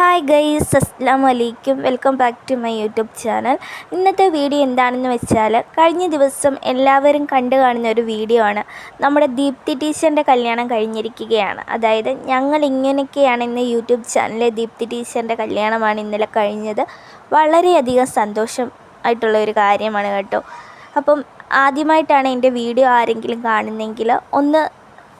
Hi guys അസ്സാം വലൈക്കും welcome back to my YouTube channel ഇന്നത്തെ വീഡിയോ എന്താണെന്ന് വെച്ചാൽ കഴിഞ്ഞ ദിവസം എല്ലാവരും കണ്ടു കാണുന്ന ഒരു വീഡിയോ ആണ്. നമ്മുടെ ദീപ്തി ടീച്ചറിന്റെ കല്യാണം കഴിഞ്ഞിരിക്കുകയാണ്. അതായത് ഞങ്ങൾ ഇങ്ങനെയൊക്കെയാണ് ഇന്ന് യൂട്യൂബ് ചാനലിലെ ദീപ്തി ടീച്ചറിന്റെ കല്യാണമാണ് ഇന്നലെ കഴിഞ്ഞത്. വളരെയധികം സന്തോഷം ആയിട്ടുള്ള ഒരു കാര്യമാണ് കേട്ടോ. അപ്പം ആദ്യമായിട്ടാണ് എന്റെ വീഡിയോ ആരെങ്കിലും കാണുന്നെങ്കിൽ ഒന്ന്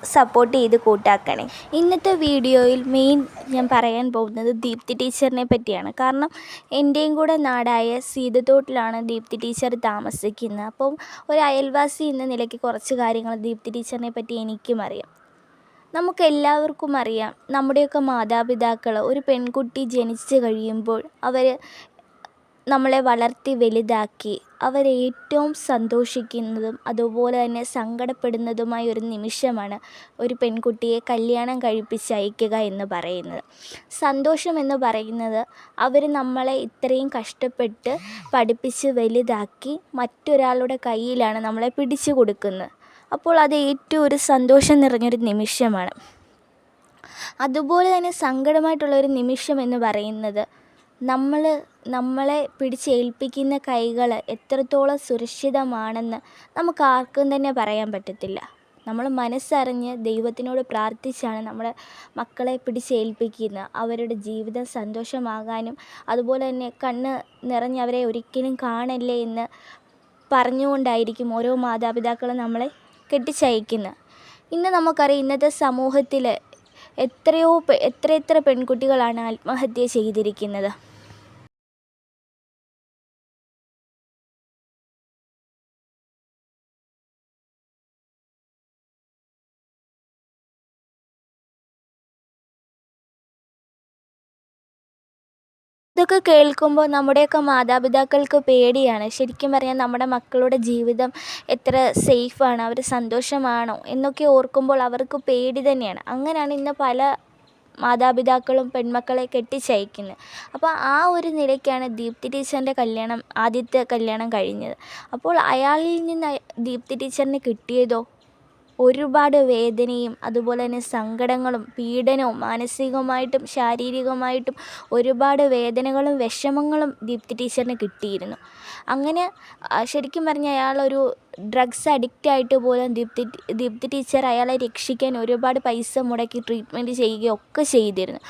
സപ്പോർട്ട് ചെയ്ത് കൂട്ടാക്കണേ. ഇന്നത്തെ വീഡിയോയിൽ മെയിൻ ഞാൻ പറയാൻ പോകുന്നത് ദീപ്തി ടീച്ചറിനെ പറ്റിയാണ്. കാരണം എന്റെയും കൂടെ നാടായ സീതത്തോട്ടിലാണ് ദീപ്തി ടീച്ചർ താമസിക്കുന്നത്. അപ്പം ഒരു അയൽവാസി എന്ന നിലയ്ക്ക് കുറച്ച് കാര്യങ്ങൾ ദീപ്തി ടീച്ചറിനെ പറ്റി എനിക്കും അറിയാം. നമുക്കെല്ലാവർക്കും അറിയാം നമ്മുടെയൊക്കെ മാതാപിതാക്കൾ ഒരു പെൺകുട്ടി ജനിച്ചു കഴിയുമ്പോൾ അവർ നമ്മളെ വളർത്തി വലുതാക്കി അവരേറ്റവും സന്തോഷിക്കുന്നതും അതുപോലെ തന്നെ സങ്കടപ്പെടുന്നതുമായ ഒരു നിമിഷമാണ് ഒരു പെൺകുട്ടിയെ കല്യാണം കഴിപ്പിച്ച് അയക്കുക എന്ന് പറയുന്നത്. സന്തോഷം എന്ന് പറയുന്നത് അവർ നമ്മളെ ഇത്രയും കഷ്ടപ്പെട്ട് പഠിപ്പിച്ച് വലുതാക്കി മറ്റൊരാളുടെ കയ്യിലാണ് നമ്മളെ പിടിച്ചു കൊടുക്കുന്നത്. അപ്പോൾ അത് ഏറ്റവും ഒരു സന്തോഷം നിറഞ്ഞൊരു നിമിഷമാണ്. അതുപോലെ തന്നെ സങ്കടമായിട്ടുള്ള ഒരു നിമിഷം എന്ന് പറയുന്നത് നമ്മൾ നമ്മളെ പിടിച്ചേൽപ്പിക്കുന്ന കൈകൾ എത്രത്തോളം സുരക്ഷിതമാണെന്ന് നമുക്ക് ആർക്കും തന്നെ പറയാൻ പറ്റത്തില്ല. നമ്മൾ മനസ്സറിഞ്ഞ് ദൈവത്തിനോട് പ്രാർത്ഥിച്ചാണ് നമ്മുടെ മക്കളെ പിടിച്ചേൽപ്പിക്കുന്നത്. അവരുടെ ജീവിതം സന്തോഷമാകാനും അതുപോലെ തന്നെ കണ്ണ് നിറഞ്ഞ് അവരെ ഒരിക്കലും കാണല്ലേ എന്ന് പറഞ്ഞുകൊണ്ടായിരിക്കും ഓരോ മാതാപിതാക്കളും നമ്മളെ കെട്ടിച്ചയക്കുന്നത്. ഇന്ന് നമുക്കറിയാം ഇന്നത്തെ സമൂഹത്തിൽ എത്രയോ എത്ര എത്ര പെൺകുട്ടികളാണ് ആത്മഹത്യ ചെയ്തിരിക്കുന്നത്. ഇതൊക്കെ കേൾക്കുമ്പോൾ നമ്മുടെയൊക്കെ മാതാപിതാക്കൾക്ക് പേടിയാണ്. ശരിക്കും പറഞ്ഞാൽ നമ്മുടെ മക്കളുടെ ജീവിതം എത്ര സേഫാണ് അവർ സന്തോഷമാണോ എന്നൊക്കെ ഓർക്കുമ്പോൾ അവർക്ക് പേടി തന്നെയാണ്. അങ്ങനെയാണ് ഇന്ന് പല മാതാപിതാക്കളും പെൺമക്കളെ കെട്ടിച്ചയക്കുന്നത്. അപ്പോൾ ആ ഒരു നിലയ്ക്കാണ് ദീപ്തി ടീച്ചറിന്റെ കല്യാണം ആദ്യത്തെ കല്യാണം കഴിഞ്ഞത്. അപ്പോൾ അയാളിൽ നിന്ന് ദീപ്തി ടീച്ചറിന് കിട്ടിയതോ ഒരുപാട് വേദനയും അതുപോലെ തന്നെ സങ്കടങ്ങളും പീഡനവും മാനസികമായിട്ടും ശാരീരികമായിട്ടും ഒരുപാട് വേദനകളും വിഷമങ്ങളും ദീപ്തി ടീച്ചറിന് കിട്ടിയിരുന്നു. അങ്ങനെ ശരിക്കും പറഞ്ഞാൽ അയാളൊരു ഡ്രഗ്സ് അഡിക്റ്റ് ആയിട്ട് പോലും ദീപ്തി ദീപ്തി ടീച്ചർ അയാളെ രക്ഷിക്കാൻ ഒരുപാട് പൈസ മുടക്കി ട്രീറ്റ്മെന്റ് ചെയ്യുകയൊക്കെ ചെയ്തിരുന്നു.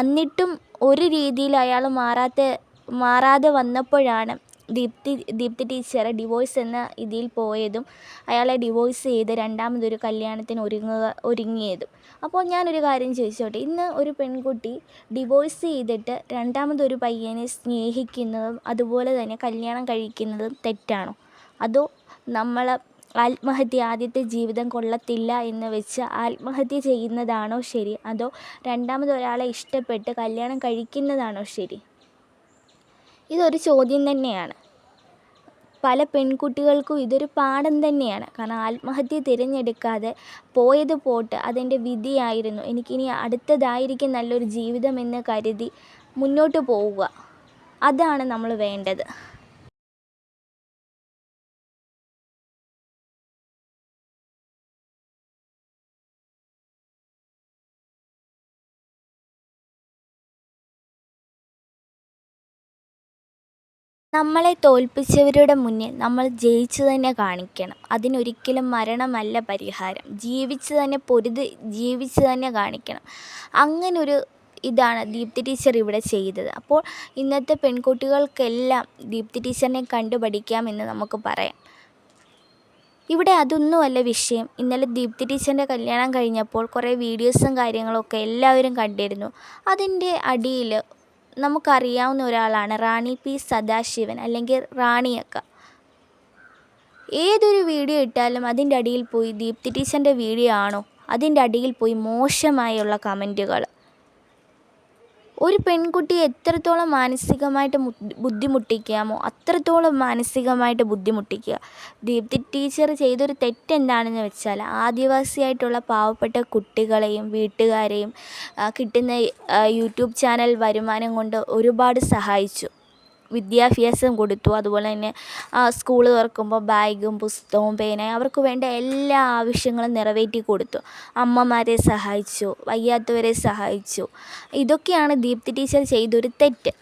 എന്നിട്ടും ഒരു രീതിയിൽ അയാൾ മാറാത്ത മാറാതെ വന്നപ്പോഴാണ് ദീപ്തി ദീപ്തി ടീച്ചർ ഡിവോഴ്സ് എന്ന ഇതിൽ പോയതും അയാളെ ഡിവോഴ്സ് ചെയ്ത് രണ്ടാമതൊരു കല്യാണത്തിന് ഒരുങ്ങുക ഒരുങ്ങിയതും. അപ്പോൾ ഞാനൊരു കാര്യം ചോദിച്ചോട്ടെ? ഇന്ന് ഒരു പെൺകുട്ടി ഡിവോഴ്സ് ചെയ്തിട്ട് രണ്ടാമതൊരു പയ്യനെ സ്നേഹിക്കുന്നതും അതുപോലെ തന്നെ കല്യാണം കഴിക്കുന്നതും തെറ്റാണോ? അതോ നമ്മൾ ആത്മഹത്യ ആദ്യത്തെ ജീവിതം കൊള്ളത്തില്ല എന്ന് വെച്ച് ആത്മഹത്യ ചെയ്യുന്നതാണോ ശരി? അതോ രണ്ടാമതൊരാളെ ഇഷ്ടപ്പെട്ട് കല്യാണം കഴിക്കുന്നതാണോ ശരി? ഇതൊരു ചോദ്യം തന്നെയാണ്. പല പെൺകുട്ടികൾക്കും ഇതൊരു പാഠം തന്നെയാണ്. കാരണം ആത്മഹത്യ തിരഞ്ഞെടുക്കാതെ പോയത് പോട്ട് അതെന്റെ വിധിയായിരുന്നു. എനിക്കിനി അടുത്തതായിരിക്കും നല്ലൊരു ജീവിതമെന്ന് കരുതി മുന്നോട്ട് പോവുക. അതാണ് നമ്മൾ വേണ്ടത്. നമ്മളെ തോൽപ്പിച്ചവരുടെ മുന്നിൽ നമ്മൾ ജയിച്ചു തന്നെ കാണിക്കണം. അതിനൊരിക്കലും മരണമല്ല പരിഹാരം. ജീവിച്ച് തന്നെ പൊരുതി ജീവിച്ച് തന്നെ കാണിക്കണം. അങ്ങനൊരു ഇതാണ് ദീപ്തി ടീച്ചർ ഇവിടെ ചെയ്തത്. അപ്പോൾ ഇന്നത്തെ പെൺകുട്ടികൾക്കെല്ലാം ദീപ്തി ടീച്ചറിനെ കണ്ടു പഠിക്കാമെന്ന് നമുക്ക് പറയാം. ഇവിടെ അതൊന്നുമല്ല വിഷയം. ഇന്നലെ ദീപ്തി ടീച്ചറിന്റെ കല്യാണം കഴിഞ്ഞപ്പോൾ കുറേ വീഡിയോസും കാര്യങ്ങളൊക്കെ എല്ലാവരും കണ്ടിരുന്നു. അതിന്റെ അടിയിൽ നമുക്കറിയാവുന്ന ഒരാളാണ് റാണി പി സദാശിവൻ അല്ലെങ്കിൽ റാണിയക്ക. ഏതൊരു വീഡിയോ ഇട്ടാലും അതിന്റെ അടിയിൽ പോയി ദീപ്തി ടീച്ചറിന്റെ വീഡിയോ ആണോ? അതിന്റെ അടിയിൽ പോയി മോശമായുള്ള കമന്റുകൾ. ഒരു പെൺകുട്ടി എത്രത്തോളം മാനസികമായിട്ട് ബുദ്ധിമുട്ടിക്കാമോ അത്രത്തോളം മാനസികമായിട്ട് ബുദ്ധിമുട്ടിക്കുക. ദീപ്തി ടീച്ചർ ചെയ്തൊരു തെറ്റെന്താണെന്ന് വെച്ചാൽ ആദിവാസിയായിട്ടുള്ള പാവപ്പെട്ട കുട്ടികളെയും വീട്ടുകാരെയും കിട്ടുന്ന യൂട്യൂബ് ചാനൽ വരുമാനം കൊണ്ട് ഒരുപാട് സഹായിച്ചു. വിദ്യാഭ്യാസം കൊടുത്തു. അതുപോലെ തന്നെ സ്കൂൾ തുറക്കുമ്പോൾ ബാഗും പുസ്തകവും പേന അവർക്ക് വേണ്ട എല്ലാ ആവശ്യങ്ങളും നിറവേറ്റി കൊടുത്തു. അമ്മമാരെ സഹായിച്ചു വയ്യാത്തവരെ സഹായിച്ചു. ഇതൊക്കെയാണ് ദീപ്തി ടീച്ചർ ചെയ്തൊരു തെറ്റ്.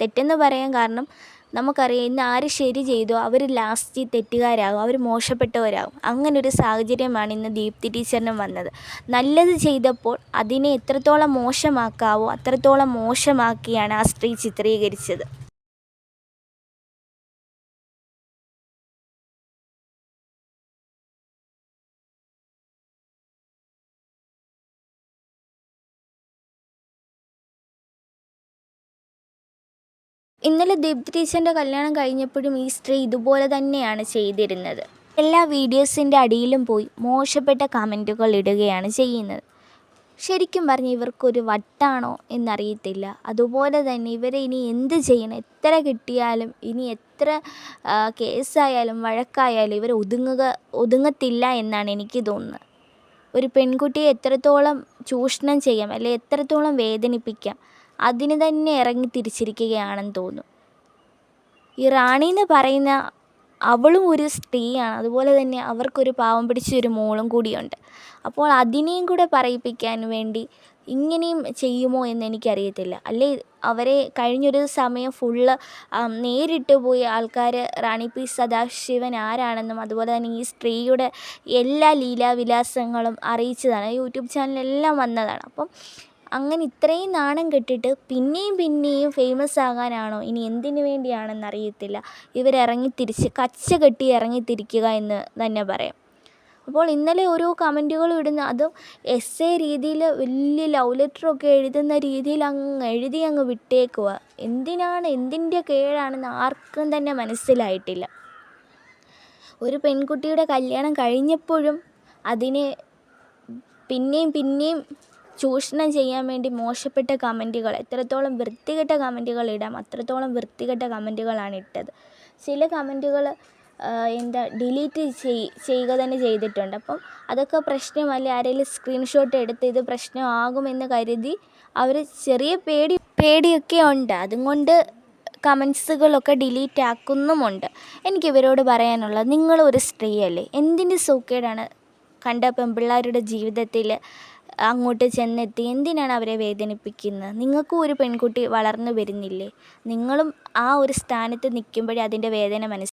തെറ്റെന്ന് പറയാൻ കാരണം നമുക്കറിയാം ഇന്ന് ആര് ശരി ചെയ്തോ അവർ ലാസ്റ്റ് തെറ്റുകാരാകും അവർ മോശപ്പെട്ടവരാകും. അങ്ങനൊരു സാഹചര്യമാണ് ഇന്ന് ദീപ്തി ടീച്ചറിനും വന്നത്. നല്ലത് ചെയ്തപ്പോൾ അതിനെ എത്രത്തോളം മോശമാക്കാവോ അത്രത്തോളം മോശമാക്കിയാണ് ആ സ്ത്രീ ചിത്രീകരിച്ചത്. ഇന്നലെ ദീപ്തി ടീച്ചറിന്റെ കല്യാണം കഴിഞ്ഞപ്പോഴും ഈ സ്ത്രീ ഇതുപോലെ തന്നെയാണ് ചെയ്തിരുന്നത്. എല്ലാ വീഡിയോസിന്റെ അടിയിലും പോയി മോശപ്പെട്ട കമന്റുകൾ ഇടുകയാണ് ചെയ്യുന്നത്. ശരിക്കും പറഞ്ഞ് ഇവർക്കൊരു വട്ടാണോ എന്നറിയത്തില്ല. അതുപോലെ തന്നെ ഇവരെ ഇനി എന്ത് ചെയ്യണം? എത്ര കിട്ടിയാലും ഇനി എത്ര കേസായാലും വഴക്കായാലും ഇവർ ഒതുങ്ങുക ഒതുങ്ങത്തില്ല എന്നാണ് എനിക്ക് തോന്നുന്നത്. ഒരു പെൺകുട്ടിയെ എത്രത്തോളം ചൂഷണം ചെയ്യാം അല്ലെ എത്രത്തോളം വേദനിപ്പിക്കാം അതിന് തന്നെ ഇറങ്ങി തിരിച്ചിരിക്കുകയാണെന്ന് തോന്നുന്നു. ഈ റാണി എന്ന് പറയുന്ന അവളും ഒരു സ്ത്രീയാണ്. അതുപോലെ തന്നെ അവർക്കൊരു പാവം പിടിച്ച ഒരു മോളും കൂടിയുണ്ട്. അപ്പോൾ അതിനെയും കൂടെ പറയിപ്പിക്കാൻ വേണ്ടി ഇങ്ങനെയും ചെയ്യുമോ എന്ന് എനിക്കറിയത്തില്ല. അല്ലേ? അവരെ കഴിഞ്ഞൊരു സമയം ഫുള്ള് നേരിട്ട് പോയി ആൾക്കാർ റാണി പി സദാശിവൻ ആരാണെന്നും അതുപോലെ തന്നെ ഈ സ്ത്രീയുടെ എല്ലാ ലീലാവിലാസങ്ങളും അറിയിച്ചതാണ്. യൂട്യൂബ് ചാനലെല്ലാം വന്നതാണ്. അപ്പം അങ്ങനെ ഇത്രയും നാണം കെട്ടിട്ട് പിന്നെയും പിന്നെയും ഫേമസ് ആകാനാണോ? ഇനി എന്തിനു വേണ്ടിയാണെന്ന് അറിയത്തില്ല. ഇവരിറങ്ങിത്തിരിച്ച് കച്ച കെട്ടി ഇറങ്ങിത്തിരിക്കുക എന്ന് തന്നെ പറയാം. അപ്പോൾ ഇന്നലെ ഓരോ കമന്റുകളും ഇടുന്ന അതും എസ് എ രീതിയിൽ വലിയ ലവ് ലെറ്ററൊക്കെ എഴുതുന്ന രീതിയിൽ അങ്ങ് എഴുതി അങ്ങ് വിട്ടേക്കുക എന്തിനാണ്? എന്തിന്റെ കേടാണെന്ന് ആർക്കും തന്നെ മനസ്സിലായിട്ടില്ല. ഒരു പെൺകുട്ടിയുടെ കല്യാണം കഴിഞ്ഞപ്പോഴും അതിനെ പിന്നെയും പിന്നെയും ചൂഷണം ചെയ്യാൻ വേണ്ടി മോശപ്പെട്ട കമന്റുകൾ എത്രത്തോളം വൃത്തികെട്ട കമന്റുകൾ ഇടാം അത്രത്തോളം വൃത്തികെട്ട കമന്റുകളാണ് ഇട്ടത്. ചില കമന്റുകൾ എന്താ ഡിലീറ്റ് ചെയ് ചെയ്യുക തന്നെ ചെയ്തിട്ടുണ്ട്. അപ്പം അതൊക്കെ പ്രശ്നമല്ല? ആരെങ്കിലും സ്ക്രീൻഷോട്ട് എടുത്ത് ഇത് പ്രശ്നമാകുമെന്ന് കരുതി അവർ ചെറിയ പേടി പേടിയൊക്കെ ഉണ്ട്. അതുകൊണ്ട് കമൻസുകളൊക്കെ ഡിലീറ്റ് ആക്കുന്നുമുണ്ട്. എനിക്ക് ഇവരോട് പറയാനുള്ളത് നിങ്ങളൊരു സ്ത്രീയല്ലേ? എന്തിന്റെ സൂക്കേടാണ്? കണ്ട പെൺപിള്ളേരുടെ ജീവിതത്തിൽ അങ്ങോട്ട് ചെന്നെത്തി എന്തിനാണ് അവരെ വേദനിപ്പിക്കുന്നത്? നിങ്ങൾക്കും ഒരു പെൺകുട്ടി വളർന്നു വരുന്നില്ലേ? നിങ്ങളും ആ ഒരു സ്ഥാനത്ത് നിൽക്കുമ്പോഴേ അതിന്റെ വേദന മനസ്സിലാവും.